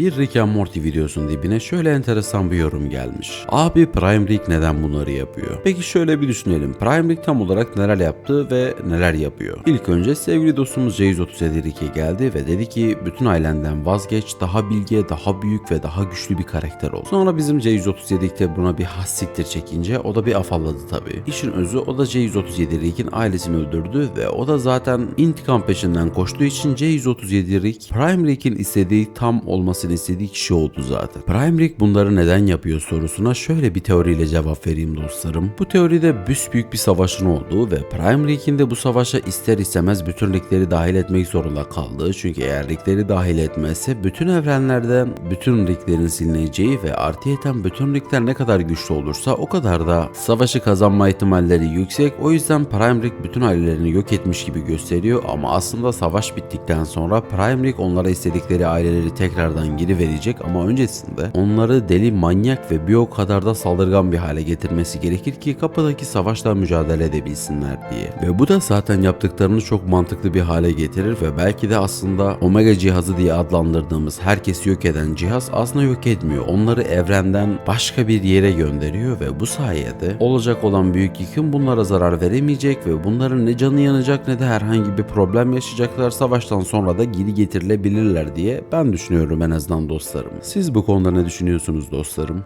bir Rick and Morty videosunun dibine şöyle enteresan bir yorum gelmiş. Abi Prime Rick neden bunları yapıyor? Peki şöyle bir düşünelim. Prime Rick tam olarak neler yaptı ve neler yapıyor? İlk önce sevgili dostumuz J137 Rick'e geldi ve dedi ki bütün ailenden vazgeç, daha bilge, daha büyük ve daha güçlü bir karakter ol. Sonra bizim J137 Rick de buna bir has siktir çekince o da bir afalladı tabii. İşin özü o da J137 Rick'in ailesini öldürdü ve o da zaten intikam peşinden koştuğu için J137 Rick Prime Rick'in istediği tam olmasını istediği kişi oldu zaten. Prime Rick bunları neden yapıyor sorusuna şöyle bir teoriyle cevap vereyim dostlarım. Bu teoride büsbüyük bir savaşın olduğu ve Prime Rick'in de bu savaşa ister istemez bütün Rick'leri dahil etmek zorunda kaldığı çünkü eğer Rick'leri dahil etmezse bütün evrenlerden bütün Rick'lerin silineceği ve artıyeten bütün Rick'ler ne kadar güçlü olursa o kadar da savaşı kazanma ihtimalleri yüksek. O yüzden Prime Rick bütün ailelerini yok etmiş gibi gösteriyor ama aslında savaş bittikten sonra Prime Rick onlara istedikleri aileleri tekrardan geri verecek ama öncesinde onları deli, manyak ve bir o kadar da saldırgan bir hale getirmesi gerekir ki kapıdaki savaşla mücadele edebilsinler diye. Ve bu da zaten yaptıklarını çok mantıklı bir hale getirir ve belki de aslında Omega cihazı diye adlandırdığımız herkesi yok eden cihaz aslında yok etmiyor. Onları evrenden başka bir yere gönderiyor ve bu sayede olacak olan büyük yıkım bunlara zarar veremeyecek ve bunların ne canı yanacak ne de herhangi bir problem yaşayacaklar. Savaştan sonra da geri getirilebilirler diye ben düşünüyorum en azından dostlarım. Siz bu konuda ne düşünüyorsunuz dostlarım?